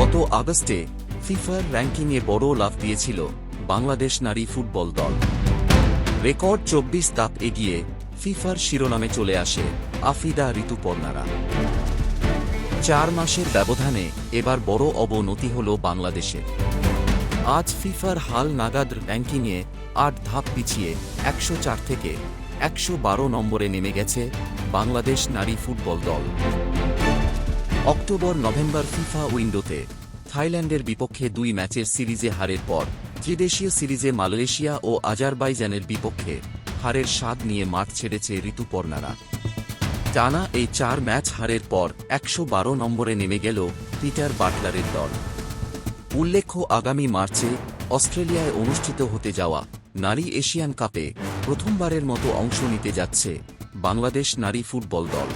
গত আগস্টে ফিফার র্যাঙ্কিংয়ে বড় লাভ দিয়েছিল বাংলাদেশ নারী ফুটবল দল। রেকর্ড চব্বিশ তাপ এগিয়ে ফিফার শিরোনামে চলে আসে আফিদা ঋতুপর্ণারা। চার মাসের ব্যবধানে এবার বড় অবনতি হল বাংলাদেশের। আজ ফিফার হাল নাগাদ র্যাঙ্কিংয়ে আট ধাপ পিছিয়ে একশো চার থেকে একশো বারো নম্বরে নেমে গেছে বাংলাদেশ নারী ফুটবল দল। অক্টোবর, নভেম্বর ফিফা উইন্ডোতে থাইল্যান্ডের বিপক্ষে দুই ম্যাচের সিরিজে হারের পর ত্রিদেশীয় সিরিজে মালয়েশিয়া ও আজারবাইজানের বিপক্ষে হারের স্বাদ নিয়ে মাঠ ছেড়েছে ঋতুপর্ণারা। টানা এই চার ম্যাচ হারের পর একশো বারো নম্বরে নেমে গেল পিটার বাটলারের দল। উল্লেখ্য, আগামী মার্চে অস্ট্রেলিয়ায় অনুষ্ঠিত হতে যাওয়া নারী এশিয়ান কাপে প্রথমবারের মতো অংশ নিতে যাচ্ছে বাংলাদেশ নারী ফুটবল দল।